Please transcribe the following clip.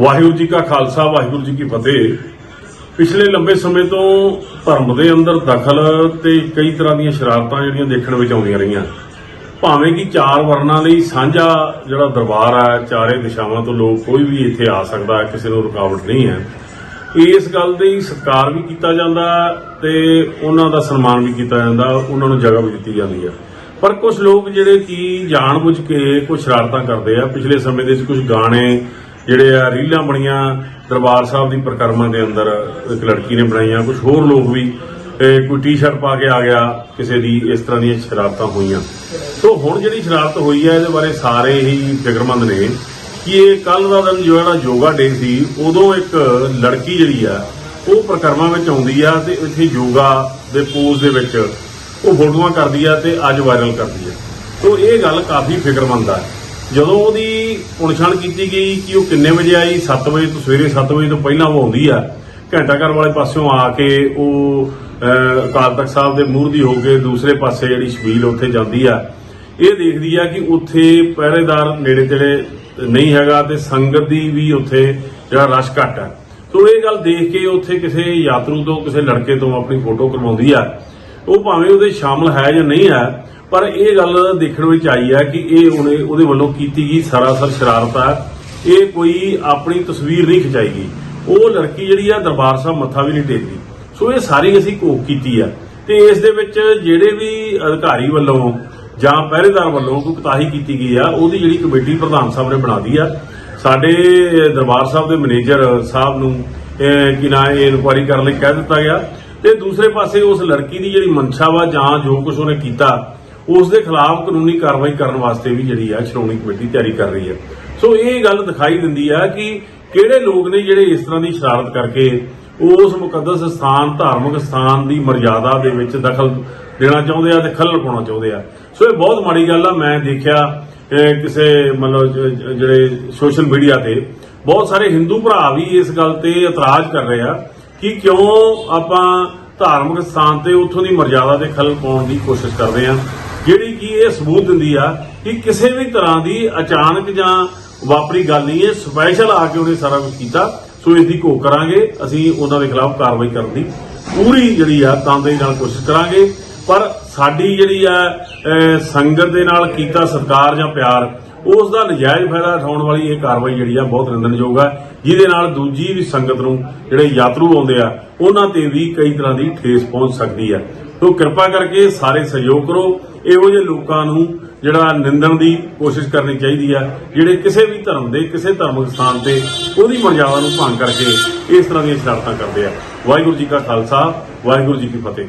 ਵਾਹਿਗੁਰੂ ਜੀ ਕਾ ਖਾਲਸਾ, ਵਾਹਿਗੁਰੂ ਜੀ ਕੀ ਫਤਿਹ। ਪਿਛਲੇ ਲੰਬੇ ਸਮੇਂ ਤੋਂ ਧਰਮ ਦੇ ਅੰਦਰ ਦਖਲ ਤੇ ਕਈ ਤਰ੍ਹਾਂ ਦੀਆਂ ਸ਼ਰਾਰਤਾਂ ਜਿਹੜੀਆਂ ਦੇਖਣ ਵਿੱਚ ਆਉਂਦੀਆਂ ਰਹੀਆਂ। ਭਾਵੇਂ ਕਿ ਚਾਰ ਵਰਨਾਂ ਲਈ ਸਾਂਝਾ ਜਿਹੜਾ ਦਰਬਾਰ ਹੈ ਚਾਰੇ ਦਿਸ਼ਾਵਾਂ ਤੋਂ ਲੋਕ ਕੋਈ ਵੀ ਇੱਥੇ ਆ ਸਕਦਾ ਹੈ ਕਿਸੇ ਨੂੰ ਰੁਕਾਵਟ ਨਹੀਂ ਹੈ। ਇਸ ਗੱਲ ਦੇ ਹੀ ਸਤਿਕਾਰ ਵੀ ਕੀਤਾ ਜਾਂਦਾ ਹੈ ਤੇ ਉਹਨਾਂ ਦਾ ਸਨਮਾਨ ਵੀ ਕੀਤਾ ਜਾਂਦਾ, ਉਹਨਾਂ ਨੂੰ ਜਗ੍ਹਾ ਵੀ ਦਿੱਤੀ ਜਾਂਦੀ ਹੈ ਪਰ ਕੁਝ ਲੋਕ ਜਿਹੜੇ ਕਿ ਜਾਣਬੁੱਝ ਕੇ ਕੁਝ ਸ਼ਰਾਰਤਾਂ ਕਰਦੇ ਆ, ਪਿਛਲੇ ਸਮੇਂ ਦੇ ਵਿੱਚ ਕੁਝ ਗਾਣੇ ਜਿਹੜੇ ਆ ਰੀਲਾਂ ਬਣੀਆਂ ਦਰਬਾਰ ਸਾਹਿਬ ਦੀ ਪ੍ਰਕਰਮਾਂ ਦੇ ਅੰਦਰ ਇੱਕ ਲੜਕੀ ਨੇ ਬਣਾਈਆਂ ਕੁਝ ਹੋਰ ਲੋਕ ਵੀ ਇਹ ਕੋਈ ਟੀ-ਸ਼ਰਟ ਪਾ ਕੇ ਆ ਗਿਆ ਕਿਸੇ ਦੀ ਇਸ ਤਰ੍ਹਾਂ ਦੀਆਂ ਸ਼ਰਾਰਤਾਂ ਹੋਈਆਂ। ਸੋ ਹੁਣ ਜਿਹੜੀ ਸ਼ਰਾਰਤ ਹੋਈ ਹੈ, ਇਹਦੇ ਬਾਰੇ ਸਾਰੇ ਹੀ ਫਿਕਰਮੰਦ ਨੇ ਕਿ ਇਹ ਕੱਲ ਦਾ ਦਿਨ ਜੋ ਜਿਹੜਾ ਯੋਗਾ ਡੇ ਸੀ, ਉਦੋਂ ਇੱਕ ਲੜਕੀ ਜਿਹੜੀ ਆ, ਉਹ ਪ੍ਰਕਰਮਾਂ ਵਿੱਚ ਆਉਂਦੀ ਆ ਤੇ ਇੱਥੇ ਯੋਗਾ ਦੇ ਪੋਜ਼ ਦੇ ਵਿੱਚ ਉਹ ਫੋਟੋਆਂ ਕਰਦੀ ਆ ਤੇ ਅੱਜ ਵਾਇਰਲ ਕਰਦੀ ਆ। ਸੋ ਇਹ ਗੱਲ ਕਾਫੀ ਫਿਕਰਮੰਦ ਆ। ਜਦੋਂ ਉਹਦੀ ਪੁਣਛਾਣ ਕੀਤੀ ਗਈ ਕਿ ਉਹ ਕਿੰਨੇ ਵਜੇ ਆਈ 7 ਵਜੇ ਤੋਂ ਸਵੇਰੇ 7 ਵਜੇ ਤੋਂ ਪਹਿਲਾਂ ਉਹ ਆਉਂਦੀ ਆ, ਘੰਟਾ ਘਰ ਵਾਲੇ ਪਾਸਿਓਂ ਆ ਕੇ ਉਹ ਅਕਾਲ ਤਖਤ ਸਾਹਿਬ ਦੇ ਮੂਹਰ ਦੀ ਹੋ ਕੇ ਦੂਸਰੇ ਪਾਸੇ ਜਿਹੜੀ ਸ਼ਬੀਲ ਉੱਥੇ ਜਾਂਦੀ ਆ, ਇਹ ਦੇਖਦੀ ਆ ਕਿ ਉੱਥੇ ਪਹਿਰੇਦਾਰ ਨੇੜੇ ਤੇੜੇ ਨਹੀਂ ਹੈਗਾ ਤੇ ਸੰਗਤ ਦੀ ਵੀ ਉੱਥੇ ਜਿਹੜਾ ਰਸ਼ ਘੱਟ ਹੈ ਸੋ ਇਹ ਗੱਲ ਦੇਖ ਕੇ ਉੱਥੇ ਕਿਸੇ ਯਾਤਰੂ ਤੋਂ, ਕਿਸੇ ਲੜਕੇ ਤੋਂ ਆਪਣੀ ਫੋਟੋ ਕਰਵਾਉਂਦੀ ਆ। ਉਹ ਭਾਵੇਂ ਉਹਦੇ ਸ਼ਾਮਲ ਹੈ ਜਾਂ ਨਹੀਂ ਹੈ ਪਰ ਇਹ ਗੱਲ ਦੇਖਣ ਵਿੱਚ ਆਈ ਹੈ ਕਿ ਇਹ ਉਹਨੇ ਉਹਦੇ ਵੱਲੋਂ ਕੀਤੀ ਗਈ ਸਰਾਸਰ ਸ਼ਰਾਰਤ ਆ ਇਹ ਕੋਈ ਆਪਣੀ ਤਸਵੀਰ ਨਹੀਂ ਖਿਚਾਈ ਗਈ। ਉਹ ਲੜਕੀ ਜਿਹੜੀ ਆ, ਦਰਬਾਰ ਸਾਹਿਬ ਮੱਥਾ ਵੀ ਨਹੀਂ ਟੇਕਦੀ। ਸੋ ਇਹ ਸਾਰੀ ਅਸੀਂ ਕੋਕ ਕੀਤੀ ਆ। ਤੇ ਇਸ ਦੇ ਵਿੱਚ ਜਿਹੜੇ ਵੀ ਅਧਿਕਾਰੀ ਵੱਲੋਂ ਜਾਂ ਪਹਿਰੇਦਾਰ ਵੱਲੋਂ ਕੋਈ ਕੁਤਾਹੀ ਕੀਤੀ ਗਈ ਆ, ਉਹਦੀ ਜਿਹੜੀ ਕਮੇਟੀ ਪ੍ਰਧਾਨ ਸਾਹਿਬ ਨੇ ਬਣਾਦੀ ਆ। ਸਾਡੇ ਦਰਬਾਰ ਸਾਹਿਬ ਦੇ ਮੈਨੇਜਰ ਸਾਹਿਬ ਨੂੰ ਕਿ ਨਾ ਇਹ ਇਨਕੁਆਇਰੀ ਕਰਨ ਲਈ ਕਹਿ ਦਿੱਤਾ ਗਿਆ। ਤੇ ਦੂਸਰੇ ਪਾਸੇ ਉਸ ਲੜਕੀ ਦੀ ਜਿਹੜੀ ਮਨਸ਼ਾ ਵਾ ਜਾਂ ਜੋ ਕੁਝ ਉਹਨੇ ਕੀਤਾ ਉਸ ਦੇ ਖਿਲਾਫ ਕਾਨੂੰਨੀ ਕਾਰਵਾਈ ਕਰਨ ਵਾਸਤੇ ਵੀ ਜਿਹੜੀ ਆ ਸ਼੍ਰੋਮਣੀ ਕਮੇਟੀ ਤਿਆਰੀ ਕਰ ਰਹੀ ਹੈ। ਸੋ ਇਹ ਗੱਲ ਦਿਖਾਈ ਦਿੰਦੀ ਆ ਕਿ ਕਿਹੜੇ ਲੋਕ ਨੇ ਜਿਹੜੇ ਇਸ ਤਰ੍ਹਾਂ ਦੀ ਸ਼ਰਾਰਤ ਕਰਕੇ ਉਸ ਮੁਕੱਦਸ ਸਥਾਨ, ਧਾਰਮਿਕ ਸਥਾਨ ਦੀ ਮਰਜ਼ਾਦਾ ਦੇ ਵਿੱਚ ਦਖਲ ਦੇਣਾ ਚਾਹੁੰਦੇ ਆ ਤੇ ਖੱਲਲ ਪਾਉਣਾ ਚਾਹੁੰਦੇ ਆ। ਸੋ ਇਹ ਬਹੁਤ ਮਾੜੀ ਗੱਲ ਆ। ਮੈਂ ਦੇਖਿਆ ਕਿਸੇ ਮਤਲਬ ਜਿਹੜੇ ਸੋਸ਼ਲ ਮੀਡੀਆ ਤੇ ਬਹੁਤ ਸਾਰੇ ਹਿੰਦੂ ਭਰਾ ਵੀ ਇਸ ਗੱਲ ਤੇ ਇਤਰਾਜ਼ ਕਰ ਰਹੇ ਆ ਕਿ ਕਿਉਂ ਆਪਾਂ ਧਾਰਮਿਕ ਸਥਾਨ ਤੇ ਉੱਥੋਂ ਦੀ ਮਰਜ਼ਾਦਾ ਦੇ ਖੱਲਲ ਪਾਉਣ ਦੀ ਕੋਸ਼ਿਸ਼ ਕਰਦੇ ਆ। ਜਿਹੜੀ ਕਿ ਇਹ ਸਬੂਤ ਦਿੰਦੀ ਆ ਕਿ ਕਿਸੇ ਵੀ ਤਰ੍ਹਾਂ ਦੀ ਅਚਾਨਕ ਜਾਂ ਵਾਪਰੀ ਗੱਲ ਨਹੀਂ ਹੈ ਸਪੈਸ਼ਲ ਆ ਕੇ ਉਹਨੇ ਸਾਰਾ ਕੁਝ ਕੀਤਾ। ਸੋ ਇਸ ਦੀ ਘੋਖ ਕਰਾਂਗੇ। ਅਸੀਂ ਉਹਨਾਂ ਦੇ ਖਿਲਾਫ ਕਾਰਵਾਈ ਕਰਨ ਦੀ ਪੂਰੀ ਜਿਹੜੀ ਆ ਤਨਦੇਹੀ ਨਾਲ ਕੋਸ਼ਿਸ਼ ਕਰਾਂਗੇ। ਪਰ ਸਾਡੀ ਜਿਹੜੀ ਆ ਸੰਗਤ ਦੇ ਨਾਲ ਕੀਤਾ ਸਤਕਾਰ ਜਾਂ ਪਿਆਰ, ਉਸ ਦਾ ਨਜਾਇਜ਼ ਫਾਇਦਾ ਉਠਾਉਣ ਵਾਲੀ ਇਹ ਕਾਰਵਾਈ ਜਿਹੜੀ ਆ ਬਹੁਤ ਨਿੰਦਣਯੋਗ ਆ। ਜਿਹਦੇ ਨਾਲ ਦੂਜੀ ਵੀ ਸੰਗਤ ਨੂੰ ਜਿਹੜੇ ਯਾਤਰੂ ਆਉਂਦੇ ਆ, ਉਹਨਾਂ ਤੇ ਵੀ ਕਈ ਤਰ੍ਹਾਂ ਦੀ ਠੇਸ ਪਹੁੰਚ ਸਕਦੀ ਆ। ਸੋ ਕਿਰਪਾ ਕਰਕੇ ਸਾਰੇ ਸਹਿਯੋਗ ਕਰੋ। ਇਹੋ ਜਿਹੇ ਲੋਕਾਂ ਨੂੰ ਜਿਹੜਾ ਨਿੰਦਣ ਦੀ ਕੋਸ਼ਿਸ਼ ਕਰਨੀ ਚਾਹੀਦੀ ਆ, ਜਿਹੜੇ ਕਿਸੇ ਵੀ ਧਰਮ ਦੇ, ਕਿਸੇ ਧਾਰਮਿਕ ਸਥਾਨ ਤੇ ਉਹਦੀ ਮਰਜ਼ਾਦਾ ਨੂੰ ਭੰਗ ਕਰਕੇ ਇਸ ਤਰ੍ਹਾਂ ਦੀਆਂ ਸ਼ਰਾਰਤਾਂ ਕਰਦੇ ਆ। ਵਾਹਿਗੁਰੂ ਜੀ ਕਾ ਖਾਲਸਾ, ਵਾਹਿਗੁਰੂ ਜੀ ਕੀ ਫਤਿਹ।